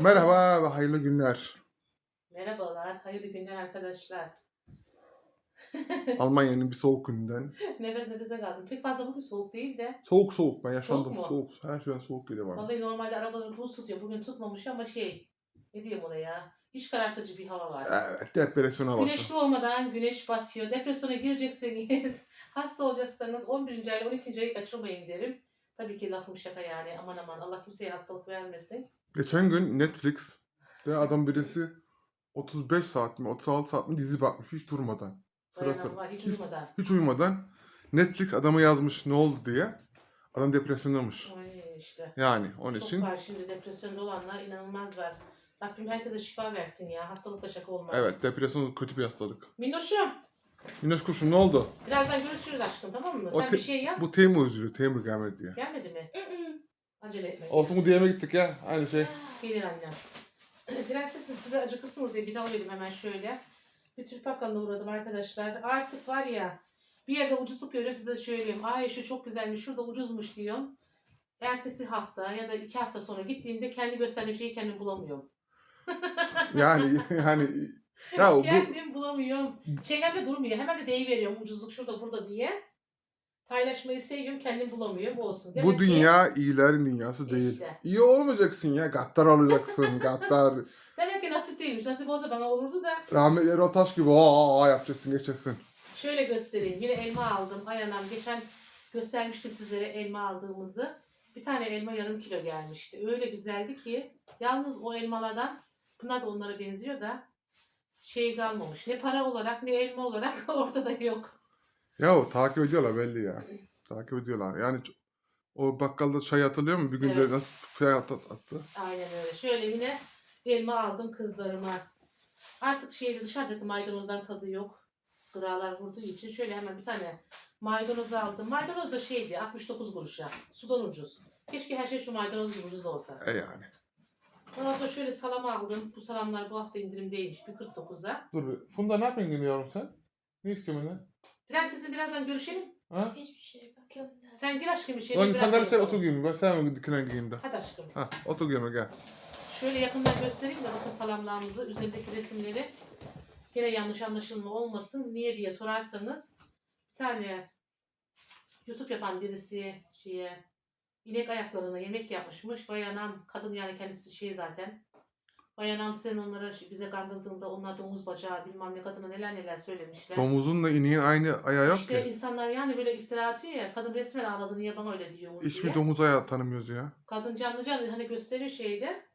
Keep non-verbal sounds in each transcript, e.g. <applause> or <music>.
Merhaba ve hayırlı günler. Merhabalar, hayırlı günler arkadaşlar. <laughs> Almanya'nın bir soğuk gününden. Nefes nefese kaldım. Pek fazla bugün soğuk değil de. Soğuk soğuk ben yaşandım. Soğuk Soğuk? Her şeyden soğuk geliyor bana. Vallahi normalde arabaları buz tutuyor. Bugün tutmamış ama şey, ne diyeyim ona ya. İş karartıcı bir hava var. Evet depresyon havası. Güneş doğmadan güneş batıyor. Depresyona girecekseniz, <laughs> hasta olacaksanız 11. ayla 12. ayı kaçırmayın derim. Tabii ki lafım şaka yani. Aman aman Allah kimseye hastalık vermesin. Geçen gün Netflix'te adam birisi 35 saat mi 36 saat mi dizi bakmış hiç durmadan. Sıra Bayanan sıra. var hiç Hiç, uyumadan. hiç uyumadan. Netflix adama yazmış ne oldu diye. Adam depresyondamış. Oy işte. Yani onun Çok için. var şimdi depresyonda olanlar inanılmaz var. Rabbim herkese şifa versin ya. Hastalıkla şaka olmaz. Evet depresyon kötü bir hastalık. Minnoşum. Güneş kuşum ne oldu? Birazdan görüşürüz aşkım tamam mı? O Sen te- bir şey yap. Bu Temmuz üzülüyor. Temmuz gelmedi diye. Gelmedi mi? Acele etme. Olsun bu diyeme gittik ya. Aynı şey. Gelir annem. <clears throat> Prensesim size acıkırsınız diye bir daha dedim hemen şöyle. Bir Türk bakkalına uğradım arkadaşlar. Artık var ya bir yerde ucuzluk görüyorum size söyleyeyim. Ay şu çok güzelmiş şurada ucuzmuş diyorum. Ertesi hafta ya da iki hafta sonra gittiğimde kendi gösterdiğim şeyi kendim bulamıyorum. <laughs> Yani yani ya bu Kendim bulamıyorum. Çengemde durmuyor. Hemen de deyiveriyorum ucuzluk şurada burada diye. Paylaşmayı seviyorum kendim bulamıyorum olsun. bu Demek ki- dünya iyilerin dünyası değil. İşte. İyi olmayacaksın ya. Gaddar olacaksın. <laughs> gaddar. Demek ki nasip değilmiş. Nasip olsa bana olurdu da. Rahmetli Erol Taş gibi aa, aa yapacaksın geçeceksin. Şöyle göstereyim. Yine elma aldım. Ayanam geçen göstermiştim sizlere elma aldığımızı. Bir tane elma yarım kilo gelmişti. Öyle güzeldi ki yalnız o elmalardan bunlar da onlara benziyor da şey kalmamış. Ne para olarak ne elma olarak <laughs> ortada yok. Ya o takip ediyorlar belli ya. Takip ediyorlar. Yani ç- o bakkalda çay hatırlıyor musun? Bir gün Evet. de nasıl çay at- attı. Aynen öyle. Şöyle yine elma aldım kızlarıma. Artık şeyde dışarıdaki maydanozdan tadı yok. Gıralar vurduğu için şöyle hemen bir tane maydanoz aldım. Maydanoz da şeydi 69 kuruşa. Sudan ucuz. Keşke her şey şu maydanoz gibi ucuz olsa. E yani. Ondan sonra şöyle salam aldım. Bu salamlar bu hafta indirimdeymiş. 1.49'a. Dur bir. Funda ne yapıyorsun yavrum sen? Ne istiyorsun benden? Prensesim birazdan görüşelim. Ha? Hiçbir şey bakıyorum da. Sen gir aşkım içeri. Lan birazdan sandalye çek yapalım. otur giyeyim. Ben sen dikilen giyeyim de. Hadi aşkım. Ha otur giyeyim gel. Şöyle yakından göstereyim de bakın salamlarımızı. Üzerindeki resimleri. Yine yanlış anlaşılma olmasın. Niye diye sorarsanız. Bir tane YouTube yapan birisi şeye inek ayaklarına yemek yapmışmış. Bayanam kadın yani kendisi şey zaten. Bayanam sen onlara bize kandırdığında onlar domuz bacağı bilmem ne kadına neler neler söylemişler. Domuzunla ineğin aynı ayağı yok işte ki. insanlar yani böyle iftira atıyor ya. Kadın resmen ağladı niye bana öyle diyor diye. Hiçbir domuz ayağı tanımıyoruz ya. Kadın canlı canlı hani gösteriyor şeyde.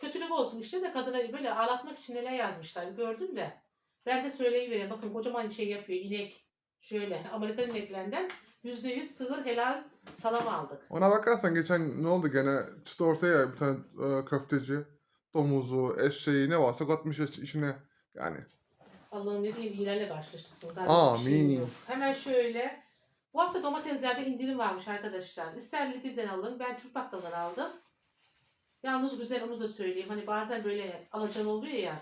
Kötülük olsun işte de kadına böyle ağlatmak için neler yazmışlar gördüm de. Ben de söyleyivereyim bakın kocaman şey yapıyor inek. Şöyle <laughs> Amerikan ineklerinden yüzde yüz sığır helal salam aldık. Ona bakarsan geçen ne oldu gene çıktı ortaya bir tane e, köfteci domuzu, eşeği ne varsa katmış iç- içine. Yani Allah'ım ne diyeyim iyilerle karşılaştırsın. Galiba bir Amin. şey yok. Hemen şöyle. Bu hafta domateslerde indirim varmış arkadaşlar. İster Lidl'den alın. Ben Türk bakkalından aldım. Yalnız güzel onu da söyleyeyim. Hani bazen böyle alacalı oluyor ya.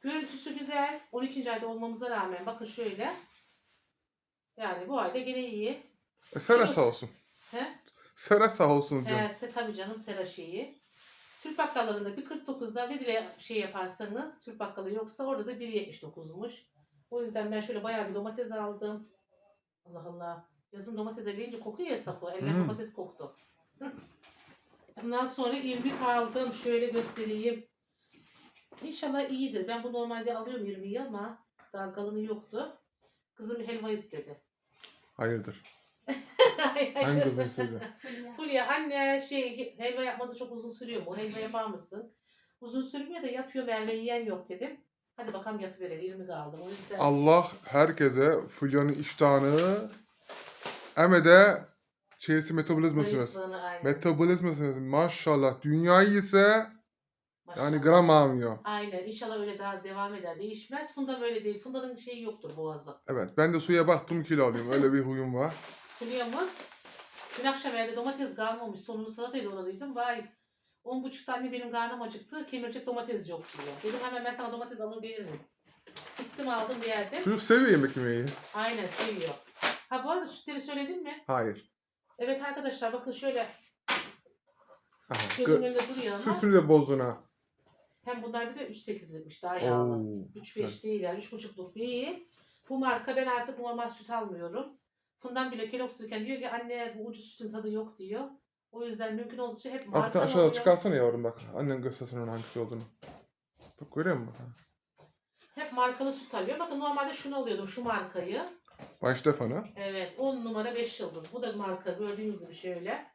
Görüntüsü güzel. 12. ayda olmamıza rağmen bakın şöyle. Yani bu ayda gene iyi. e, Sera sağ olsun. He? Sera sağ olsun diyorum. He, se- tabii canım sera şeyi. Türk bakkallarında bir 49'da Lidl'e şey yaparsanız Türk bakkalı yoksa orada da 1.79'muş. O yüzden ben şöyle bayağı bir domates aldım. Allah Allah. Yazın domates eleyince kokuyor ya sapı. Eller Hmm. domates koktu. <laughs> Ondan sonra irmik aldım. Şöyle göstereyim. İnşallah iyidir. Ben bu normalde alıyorum irmiği ama daha kalını yoktu. Kızım helva istedi. Hayırdır. Hangi kızı istedi? Fulya. Anne şey helva yapması çok uzun sürüyor mu? Helva yapar mısın? Uzun sürmüyor da yapıyor Merve yiyen yok dedim. Hadi bakalım yapıverelim. 20 kaldım. O yüzden Allah herkese Fulya'nın iştahını hem de şeysi metabolizmasını versin. zayıflığını aynen. Metabolizmasını versin. Maşallah. Dünyayı ise Maşallah. yani gram almıyor. Aynen. İnşallah öyle daha devam eder. Değişmez. Funda böyle değil. Funda'nın şeyi yoktur boğazı. Evet ben de suya baktım kilo alıyorum. Öyle bir huyum var. <laughs> Fulya'mız dün akşam evde domates kalmamış. Sonunu salatayla uğradıydım. Vay 10.30'da anne benim karnım acıktı. Kemirecek domates yok diyor. Dedim hemen ben sana domates alır gelirim. Gittim aldım bir yerde. Çocuk seviyor yemek yemeyi. Aynen seviyor. Ha bu arada sütleri söyledin mi? Hayır. Evet arkadaşlar bakın şöyle Aha, gözümün gö- önünde duruyor ama Süsünü de bozdun ha. Hem bunlar bir de 3.8'likmiş daha yağlı. Oo, 3.5 değil yani 3.5'luk değil. Bu marka ben artık normal süt almıyorum. Fundan bile Kellogg's iken diyor ki anne bu ucuz sütün tadı yok diyor. O yüzden mümkün oldukça hep Abi bir marka tane aşağıda çıkarsana yavrum bak. Annen göstersin onun hangisi olduğunu. Bak görüyor musun? Hep markalı süt alıyor. Bakın normalde şunu alıyordum şu markayı. Bay Stefan'a. Evet 10 numara 5 yıldız. Bu da marka gördüğünüz gibi şöyle.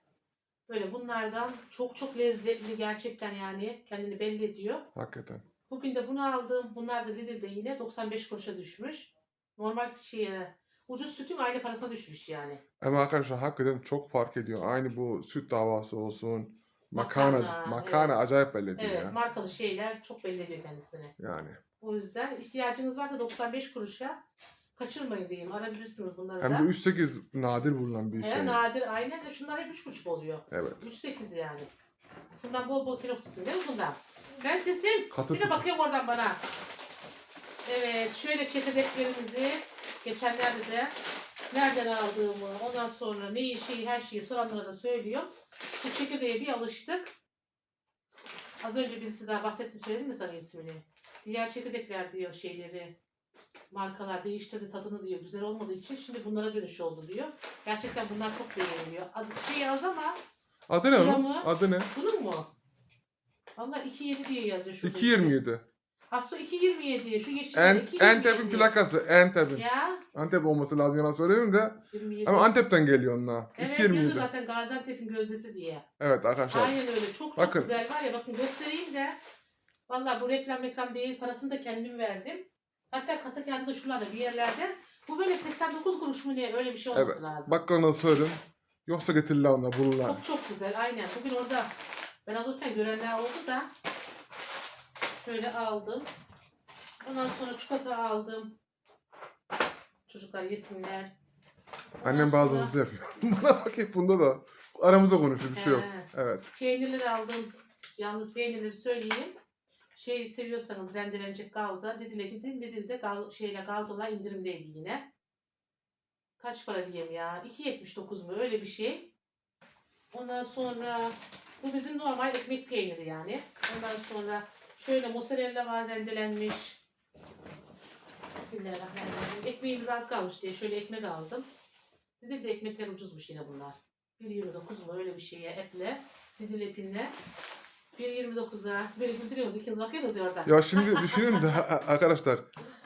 Böyle bunlardan çok çok lezzetli gerçekten yani kendini belli ediyor. Hakikaten. Bugün de bunu aldım. Bunlar da Lidl'de yine 95 kuruşa düşmüş. Normal şeye ucuz sütün aynı parasına düşmüş yani. Ama arkadaşlar hakikaten çok fark ediyor. Aynı bu süt davası olsun. Makarna, Makarna, makarna evet. acayip belli ediyor Evet ya. markalı şeyler çok belli ediyor kendisini. Yani. O yüzden ihtiyacınız varsa 95 kuruşa kaçırmayın diyeyim. Arabilirsiniz bunları Hem da. de 3-8 nadir bulunan bir He, şey. nadir aynen. de Şunlar hep 3,5 oluyor. Evet. 3,8 yani. Bundan bol bol kilo sizin değil mi bundan? Ben sesim. Katı Bir de bakıyorum oradan bana. Evet şöyle çekirdeklerimizi geçenlerde de nereden aldığımı ondan sonra neyi şeyi her şeyi soranlara da söylüyorum. Bu çekirdeğe bir alıştık. Az önce birisi daha bahsettim söyledim mi sana ismini? Diğer çekirdekler diyor şeyleri markalar değiştirdi tadını diyor. Güzel olmadığı için şimdi bunlara dönüş oldu diyor. Gerçekten bunlar çok beğeniliyor. Adı şey az ama Adı ne onun? Gramı. Adı ne? bunun mu? Valla 2.7 diye yazıyor şurada. 2.27. Aslında 2.27 şu yeşil En, 2.27. Antep'in plakası. Antep'in. Ya Antep olması lazım yalan söyleyeyim de. 27. Ama Antep'ten geliyor onunla. Evet yazıyor 2.27. zaten Gaziantep'in gözdesi diye. Evet arkadaşlar. Aynen öyle. Çok çok Bakın. güzel var ya bakın göstereyim de. Valla bu reklam reklam değil parasını da kendim verdim. Hatta kasa kağıdı da şuralarda bir yerlerde. Bu böyle 89 kuruş mu ne öyle bir şey olması Evet. lazım. Bakkalına sorun. Yoksa getirirler onlar bulurlar. Çok çok güzel aynen. Bugün orada ben alırken görenler oldu da şöyle aldım. Ondan sonra çikolata aldım. Çocuklar yesinler. Annem bazı hızlı yapıyor. <laughs> Buna bak hep bunda da. Aramızda konuşuyor bir şey yok. He. Evet. Peynirleri aldım. Yalnız peynirleri söyleyeyim. Şey seviyorsanız rendelenecek gavda Lidl'e gidin. Lidl'de gav, şeyle gavdalar indirimdeydi yine. Kaç para diyeyim ya? 2.79 mu? Öyle bir şey. Ondan sonra bu bizim normal ekmek peyniri yani. Ondan sonra şöyle mozzarella var rendelenmiş. Bismillahirrahmanirrahim. Ekmeğimiz az kalmış diye şöyle ekmek aldım. Lidl'de ekmekler ucuzmuş yine bunlar. 1.29 mu öyle bir şeye eple. Lidl epinle. 1.29'a. Böyle güldürüyoruz ikiniz bakıyorsunuz ya orada. Ya şimdi düşünün de arkadaşlar.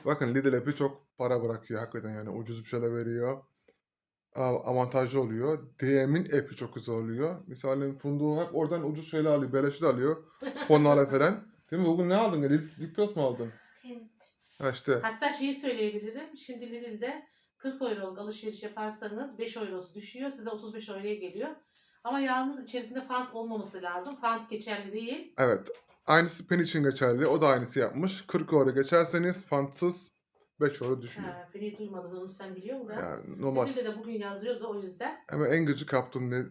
Bakın Lidl App'i çok para bırakıyor hakikaten yani ucuz bir şeyler veriyor. A- Avantajlı oluyor. DM'in app'i çok güzel oluyor. Misal funduğu hep oradan ucuz şeyler alıyor. Beleşli alıyor. Fonlarla falan. Değil mi? Bugün ne aldın? ya? Lip, Lipgloss mu aldın? Ha işte. Hatta şeyi söyleyebilirim. Şimdi Lidl'de 40 euroluk alışveriş yaparsanız 5 eurosu düşüyor. Size 35 euroya geliyor. Ama yalnız içerisinde fant olmaması lazım. Fant geçerli değil. Evet. Aynısı pen için geçerli. O da aynısı yapmış. 40 euro geçerseniz fantsız 5 euro düşüyor. Ha, beni duymadın onu sen biliyor musun? Yani normal. Lidl'de de bugün yazıyordu o yüzden. Ama en gıcık yaptığım ne?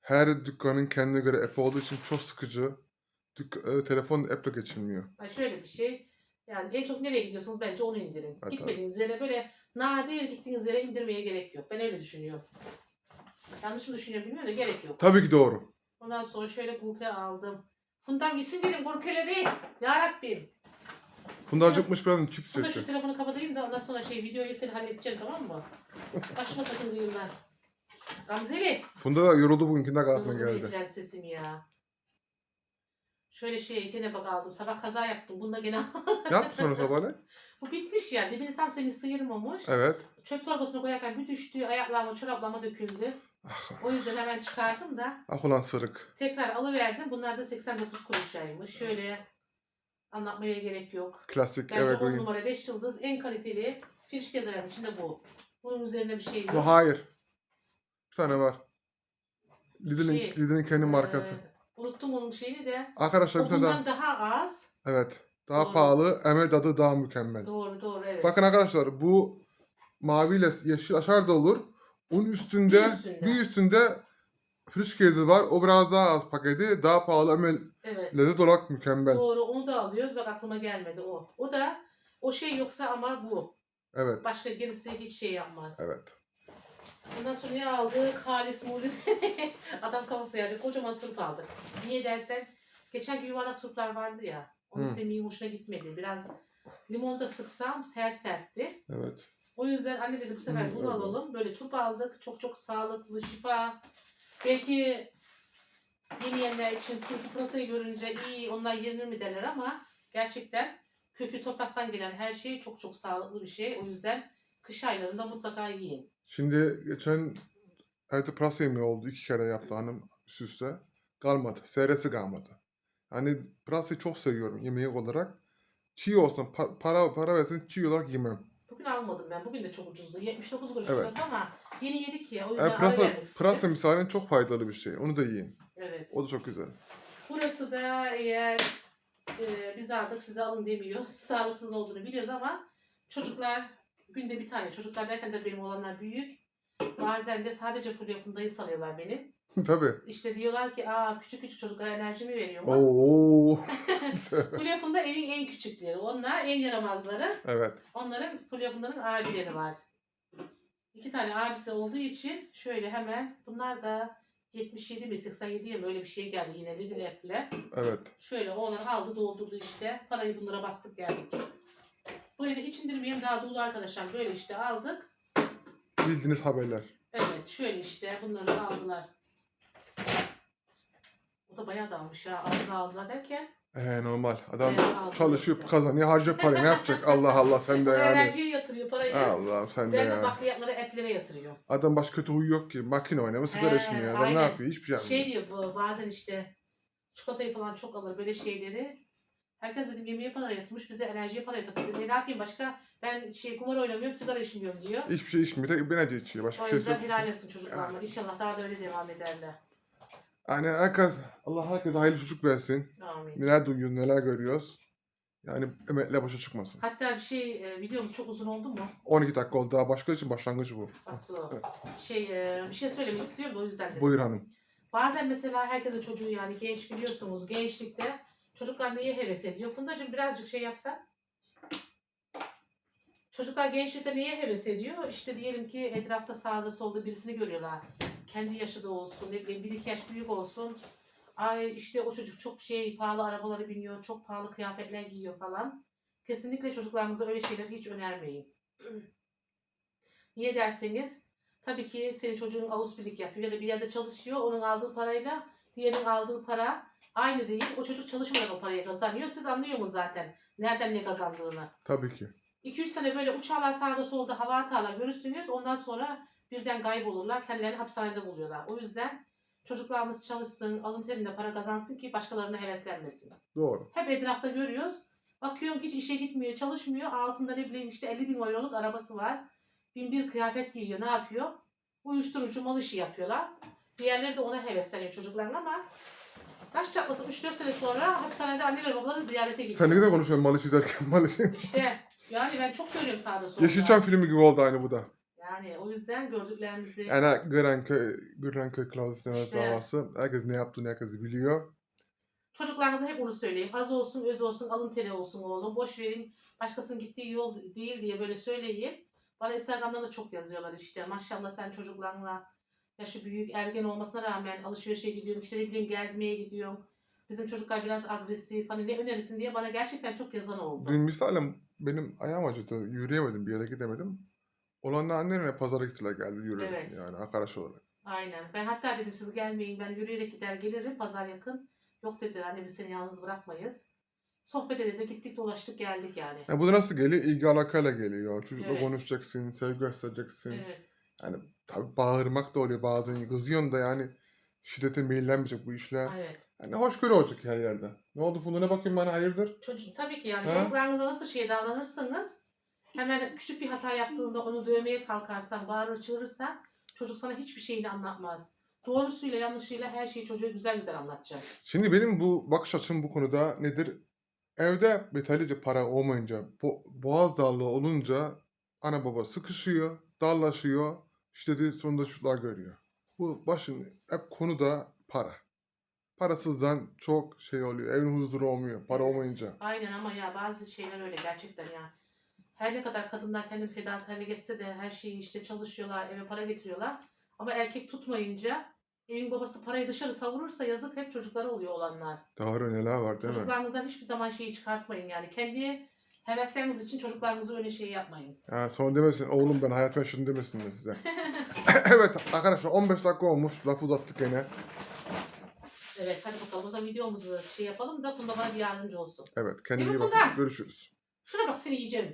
Her dükkanın kendine göre app olduğu için çok sıkıcı. Dük- e, telefon app'le geçilmiyor. Ha, şöyle bir şey. Yani en çok nereye gidiyorsunuz bence onu indirin. Evet, Gitmediğiniz yere böyle nadir gittiğiniz yere indirmeye gerek yok. Ben öyle düşünüyorum. Yanlış mı düşünüyorum bilmiyorum da gerek yok. Tabii ki doğru. Ondan sonra şöyle gurke aldım. Bundan gitsin dedim gurkeleri. Ya Rabbim. Funda acıkmış biraz chips Funda şu çekti. telefonu kapatayım da ondan sonra şey videoyu seni halledeceğim tamam mı? <laughs> Başıma sakın duyulma. Gamzeli. Funda da yoruldu bugün kindergarten'a Dur, benim geldi. prensesim ya. Şöyle şey gene bak aldım. Sabah kaza yaptım. Bunda gene <laughs> Ne yaptı sonra sabahleyin? Bu bitmiş ya. Dibini tam senin sıyırmamış. Evet. Çöp torbasına koyarken bir düştü. Ayaklarıma, çoraplarıma döküldü. Ah, O yüzden hemen çıkardım da ah ulan sırık. tekrar alıverdim. Bunlar da 89 kuruşaymış. Şöyle anlatmaya gerek yok. Klasik Bence 10 evergreen. numara 5 yıldız en kaliteli fiş gezerim içinde bu. Bunun üzerine bir şey yok. Bu hayır. Bir tane var. Lidl'in Şey, Lidl'in kendi markası. Ee, unuttum onun şeyini de. Arkadaşlar bir tane daha. bundan daha az. Evet. Daha Doğru. pahalı ama tadı daha mükemmel. Doğru doğru evet. Bakın arkadaşlar bu maviyle yeşil aşar da olur. Onun üstünde Bir üstünde. bir üstünde frischkäse var. O biraz daha az paketi. Daha pahalı ama Evet. lezzet olarak mükemmel. Doğru onu da alıyoruz. Bak aklıma gelmedi o. O da o şey yoksa ama bu. Evet. Başka gerisi hiç şey yapmaz. Evet. Ondan sonra ne aldık? Halis mulis. <laughs> Adam kafası yerdi. Kocaman turp aldık. Niye dersen geçen gün yuvarlak turplar vardı ya. Onun Hı. semihim hoşuna gitmedi. Biraz limon da sıksam sert sertti. Evet. O yüzden anne dedi bu sefer Hı, bunu öyle. alalım. Böyle turp aldık. Çok çok sağlıklı, şifa. Belki yemeyenler için turpu pırasayı görünce iyi onlar yenir mi derler ama gerçekten kökü topraktan gelen her şey çok çok sağlıklı bir şey. O yüzden kış aylarında mutlaka yiyin. Şimdi geçen evde pırasa yemeği oldu. iki kere yaptı hanım üst üste. Kalmadı. Seyresi kalmadı. Hani pırasayı çok seviyorum yemeği olarak. Çiğ olsun pa- para para versin çiğ olarak yemem. Bugün almadım ben. Bugün de çok ucuzdu. 79 kuruş Evet. pırasa ama yeni yedik ya. O yüzden Yani ara vermek istedim. pırasa misalen çok faydalı bir şey. Onu da yiyin. Evet. O da çok güzel. Burası da eğer e, biz aldık size alın demiyor. Sağlıksız olduğunu biliyoruz ama çocuklar günde bir tane. Çocuklar derken de benim olanlar büyük. Bazen de sadece fulya fundayı sanıyorlar benim. <laughs> Tabii. İşte diyorlar ki aa küçük küçük çocuklara enerji mi veriyoruz? Oo. <laughs> fulya funda evin en küçükleri. Onlar en yaramazları. evet. Onların fulya fundanın abileri var. İki tane abisi olduğu için şöyle hemen bunlar da 77 mi 87 mi öyle bir şey geldi yine Lidl app'le. Evet. Şöyle oğlan aldı doldurdu işte. Parayı bunlara bastık geldik. Burayı da hiç indirmeyeyim daha dolu arkadaşlar. Böyle işte aldık. Bildiğiniz haberler. Evet şöyle işte bunları aldılar. O da bayağı dağılmış ya. Aldılar aldılar derken. Ee, normal. Adam bayağı aldı çalışıyor, neyse. kazanıyor, harcıyor parayı. Ne yapacak? Allah Allah sen de yani. Enerjiye yatırıyor parayı. Allah'ım sen de Ben de ya. bakliyatlara etlere yatırıyor. Adam başka kötü huyu yok ki. Makine oynama, sigara He, içmiyor. Adam aynen. ne yapıyor? Hiçbir şey Şey yapmıyor. diyor bu bazen işte çikolatayı falan çok alır böyle şeyleri. Herkes dedim yemeğe para yatırmış bize enerjiye para yatırıyor. E, ne yapayım başka ben şey kumar oynamıyorum sigara içmiyorum diyor. Hiçbir şey içmiyor. Tek benece içiyor. Başka O bir şey yüzden yok. helal olsun çocuklarıma. İnşallah daha da öyle devam ederler. Yani herkes, Allah herkese hayırlı çocuk versin. Amin. Neler duyuyoruz, neler görüyoruz. Yani emekle başa çıkmasın. Hatta bir şey e, videomuz çok uzun oldu mu? 12 dakika oldu daha başka için başlangıç bu. Asu. Şey e, bir şey söylemek istiyorum da o yüzden dedim. Buyur hanım. Bazen mesela herkesin çocuğu yani genç biliyorsunuz gençlikte çocuklar neye heves ediyor? Fundacığım birazcık şey yapsan. Çocuklar gençlikte neye heves ediyor? İşte diyelim ki etrafta sağda solda birisini görüyorlar. Kendi yaşı da olsun, ne bileyim bir iki yaş büyük olsun. Ay işte o çocuk çok şey pahalı arabalara biniyor, çok pahalı kıyafetler giyiyor falan. Kesinlikle çocuklarınıza öyle şeyler hiç önermeyin. <clears throat> Niye derseniz tabii ki senin çocuğun birlik yapıyor ya da bir yerde çalışıyor. Onun aldığı parayla diğerinin aldığı para aynı değil. O çocuk çalışmadan o parayı kazanıyor. Siz anlıyor musunuz zaten nereden ne kazandığını? Tabii ki. 2-3 sene böyle uçarlar sağda solda hava atarlar görürsünüz. Ondan sonra birden kaybolurlar. Kendilerini hapishanede buluyorlar. O yüzden çocuklarımız çalışsın, alın terinde para kazansın ki başkalarına heveslenmesin. Doğru. Hep etrafta görüyoruz. Bakıyorum hiç işe gitmiyor, çalışmıyor. Altında ne bileyim işte 50 bin euroluk arabası var. Bin bir kıyafet giyiyor. Ne yapıyor? Uyuşturucu mal işi yapıyorlar. Diğerleri de ona hevesleniyor çocukların ama taş çatlasın 3-4 sene sonra hapishanede anneler babaları ziyarete gidiyor. Sen ne kadar konuşuyorsun mal işi derken mal işi. İşte yani ben çok görüyorum sağda solda. Yeşilçam filmi gibi oldu aynı bu da. Yani o yüzden gördüklerimizi Yani Görenköy, Görenköy Kılavuz İşte. davası. Herkes ne yaptığını herkes biliyor. çocuklarınıza hep onu söyleyeyim. Az olsun, öz olsun, alın teri olsun oğlum. Boş verin. Başkasının gittiği yol değil diye böyle söyleyin. Bana Instagram'dan da çok yazıyorlar işte. Maşallah sen çocuklarla yaşı büyük, ergen olmasına rağmen alışverişe gidiyorsun, işte ne bileyim gezmeye gidiyorsun. Bizim çocuklar biraz agresif, hani ne önerirsin diye bana gerçekten çok yazan oldu. Dün misalim benim ayağım acıdı. Yürüyemedim. Bir yere gidemedim. Olanla annemle pazara gittiler geldi yürüdük. Evet. Yani arkadaş olarak. Aynen. Ben hatta dedim siz gelmeyin, ben yürüyerek gider gelirim, pazar yakın. Yok dediler, anne biz seni yalnız bırakmayız. Sohbet ede gittik dolaştık geldik yani. Yani bu da nasıl geliyor? İlgi alakayla geliyor. Çocukla Evet. konuşacaksın, sevgi göstereceksin. Evet. Yani tabii bağırmak da oluyor bazen. Kızıyorsun da yani şiddete meyillenmeyecek bu işler. Evet. Yani hoşgörü olacak her yerde. Ne oldu Funda ne bakayım bana hayırdır? Çocuk tabii ki yani Ha? çocuklarınıza nasıl şey davranırsanız hemen küçük bir hata yaptığında onu dövmeye kalkarsan, bağırır çığırırsan çocuk sana hiçbir şeyini anlatmaz. Doğrusuyla yanlışıyla her şeyi çocuğa güzel güzel anlatacak. Şimdi benim bu bakış açım bu konuda nedir? Evde yeterlice para olmayınca, bo- boğaz darlığı olunca ana baba sıkışıyor, darlaşıyor, işte sonunda çocuklar görüyor. Bu başın hep konuda para. Parasızdan çok şey oluyor, evin huzuru olmuyor, para olmayınca. Aynen ama ya bazı şeyler öyle gerçekten ya. Her ne kadar kadınlar kendini fedakarlık etse de her şeyi işte çalışıyorlar, eve para getiriyorlar. Ama erkek tutmayınca Evin babası parayı dışarı savurursa yazık hep çocuklara oluyor olanlar. Doğru neler var değil mi? Çocuklarınızdan hiçbir zaman şeyi çıkartmayın yani. Kendi hevesleriniz için çocuklarınızı öyle şey yapmayın. Ha, sonra demesin oğlum ben hayat yaşadım demesinler size. <laughs> evet arkadaşlar 15 dakika olmuş. Lafı uzattık gene. Evet hadi bakalım o zaman videomuzu şey yapalım da Funda bana bir yardımcı olsun. Evet kendine iyi Yürü bakın. Funda. Görüşürüz. Şuna bak seni yiyeceğim.